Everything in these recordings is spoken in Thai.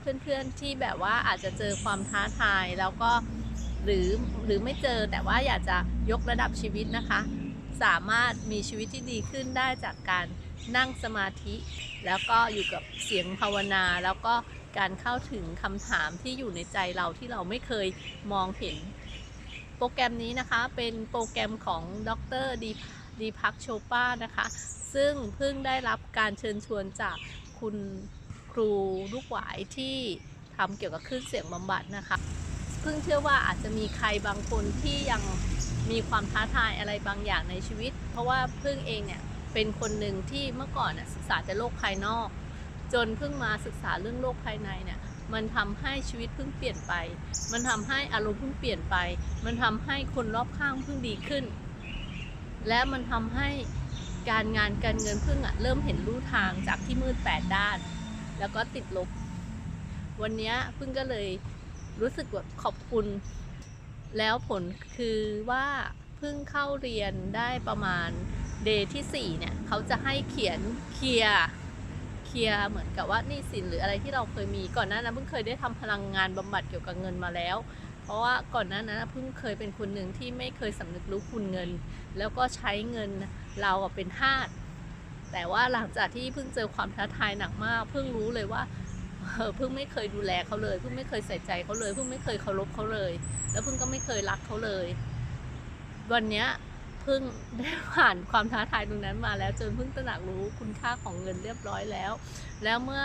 เพื่อนๆที่แบบว่าอาจจะเจอความท้าทายแล้วก็หรือหรือไม่เจอแต่ว่าอยากจะยกระดับชีวิตนะคะ สามารถมีชีวิตที่ดีขึ้นได้จากการนั่งสมาธิ แล้วก็อยู่กับเสียงภาวนา แล้วก็การเข้าถึงคำถามที่อยู่ในใจเราที่เราไม่เคยมองเห็น โปรแกรมนี้นะคะเป็นโปรแกรมของดรดีดีพักโชปานะคะ ซึ่งเพิ่งได้รับการเชิญชวนจากคุณ ครูลูกหวายที่ทำเกี่ยวกับคลื่นเสียงบำบัดนะคะเพิ่งเชื่อว่าอาจจะมีใครบางคนที่ยังมีความท้าทายอะไรบางอย่างในชีวิต เพราะว่าเพิ่งเองเนี่ยเป็นคนหนึ่งที่เมื่อก่อนน่ะศึกษาแต่โลกภายนอก จนเพิ่งมาศึกษาเรื่องโลกภายในเนี่ยมันทำให้ชีวิตเพิ่งเปลี่ยนไป มันทำให้อารมณ์เพิ่งเปลี่ยนไป มันทำให้คนรอบข้างเพิ่งดีขึ้น และมันทำให้การงานการเงินเพิ่งอะเริ่มเห็นรูทางจากที่มืดแปดด้าน แล้วก็ติดลบ วันนี้พิ่งก็เลยรู้สึกแบบขอบคุณ แล้วผลคือว่าพิ่งเข้าเรียนได้ประมาณเดย์ที่ 4 เนี่ย เขาจะให้เขียนเคลียร์เคลียร์เหมือนกับว่านี่สินหรืออะไรที่เราเคยมีก่อนหน้านั้นเพิ่งเคยได้ทำพลังงานบำบัดเกี่ยวกับเงินมาแล้ว เพราะว่าก่อนหน้านั้นเพิ่งเคยเป็นคนหนึ่งที่ไม่เคยสำนึกรู้คุณเงิน แล้วก็ใช้เงินเราเป็นทาส แต่ว่าหลังจากที่เพิ่งเจอความท้าทายหนักมาก เพิ่งรู้เลยว่าเพิ่งไม่เคยดูแลเขาเลย เพิ่งไม่เคยใส่ใจเขาเลย เพิ่งไม่เคยเคารพเขาเลย แล้วเพิ่งก็ไม่เคยรักเขาเลย วันเนี้ยเพิ่งได้ผ่านความท้าทายตรงนั้นมาแล้วจนเพิ่งตระหนักรู้คุณค่าของเงินเรียบร้อยแล้ว แล้วเมื่อ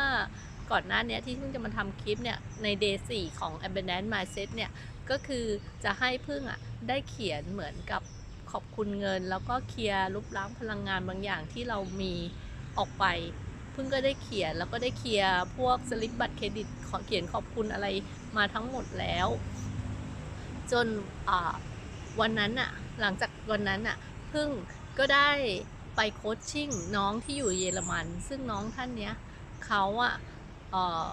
ก่อนหน้านี้ที่เพิ่งจะมาทำคลิปเนี่ยใน day 4ของ abundance mindset เนี่ยก็คือจะให้พึ่งอะได้เขียนเหมือนกับ ขอบคุณเงิน แล้วก็เคลียร์ลบล้างพลังงานบางอย่างที่เรามีออกไปพึ่งก็ได้เขียนแล้วก็ได้เคลียร์พวกสลิปบัตรเครดิตขอเขียนขอบคุณอะไรมาทั้งหมดแล้ว จนวันนั้นอะหลังจากวันนั้นอะพึ่งก็ได้ไปโคชชิ่งน้องที่อยู่เยอรมัน ซึ่งน้องท่านเนี้ยเขาอะเอ่อ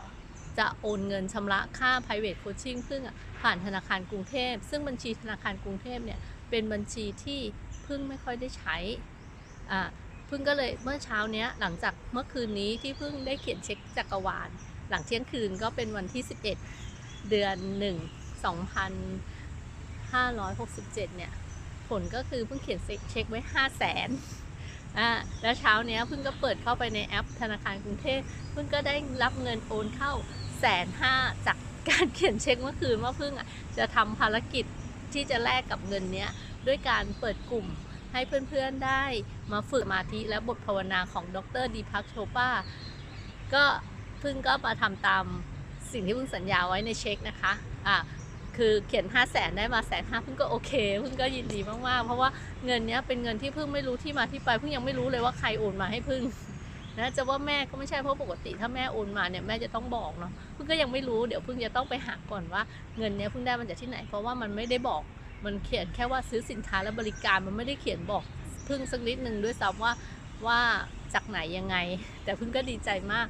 จะโอนเงินชำระค่า private coaching พึ่งอะผ่านธนาคารกรุงเทพ ซึ่งบัญชีธนาคารกรุงเทพเนี่ย เป็นบัญชีที่พึ่งไม่ค่อยได้ใช้อ่าพึ่งก็เลยเมื่อเช้าเนี้ยหลังจากเมื่อคืนนี้ที่พึ่งได้เขียนเช็คจักรวาล หลังเที่ยงคืนก็เป็นวันที่ 11 เดือน 1 2,567 เนี่ย ผลก็คือเพิ่งเขียนเช็คไว้ 5 0 0แสนอ่าแล้วเช้าเนี้ยเพิ่งก็เปิดเข้าไปในแอปธนาคารกรุงเทพเพิ่งก็ได้รับเงินโอนเข้าแสนห้าจากการเขียนเช็คเมื่อคืนว่าเพิ่งอะจะทำภารกิจ ที่จะแลกกับเงินเนี้ยด้วยการเปิดกลุ่มให้เพื่อนๆได้มาฝึกสมาธิและบทภาวนาของดรดีพักโชปาก็เพิ่งก็มาทำตามสิ่งที่เพิ่งสัญญาไว้ในเช็คนะคะอ่าคือเขียน 5 0 0แสนได้มาแสนห้าเพิ่งก็โอเคเพิ่งก็ยินดีมากๆ เพราะว่าเงินเนี้ยเป็นเงินที่เพิ่งไม่รู้ที่มาที่ไปเพิ่งยังไม่รู้เลยว่าใครโอนมาให้เพิ่ง นะจะว่าแม่ก็ไม่ใช่เพราะปกติถ้าแม่โอนมาเนี่ยแม่จะต้องบอกเนาะเพิ่งก็ยังไม่รู้เดี๋ยวเพิ่งจะต้องไปหาก่อนว่าเงินเนี้ยเพิ่งได้มันจากที่ไหน เพราะว่ามันไม่ได้บอกมันเขียนแค่ว่าซื้อสินค้าและบริการมันไม่ได้เขียนบอกเพิ่งสักนิดหนึ่งด้วยซ้ำว่าว่าจากไหนยังไง แต่เพิ่งก็ดีใจมาก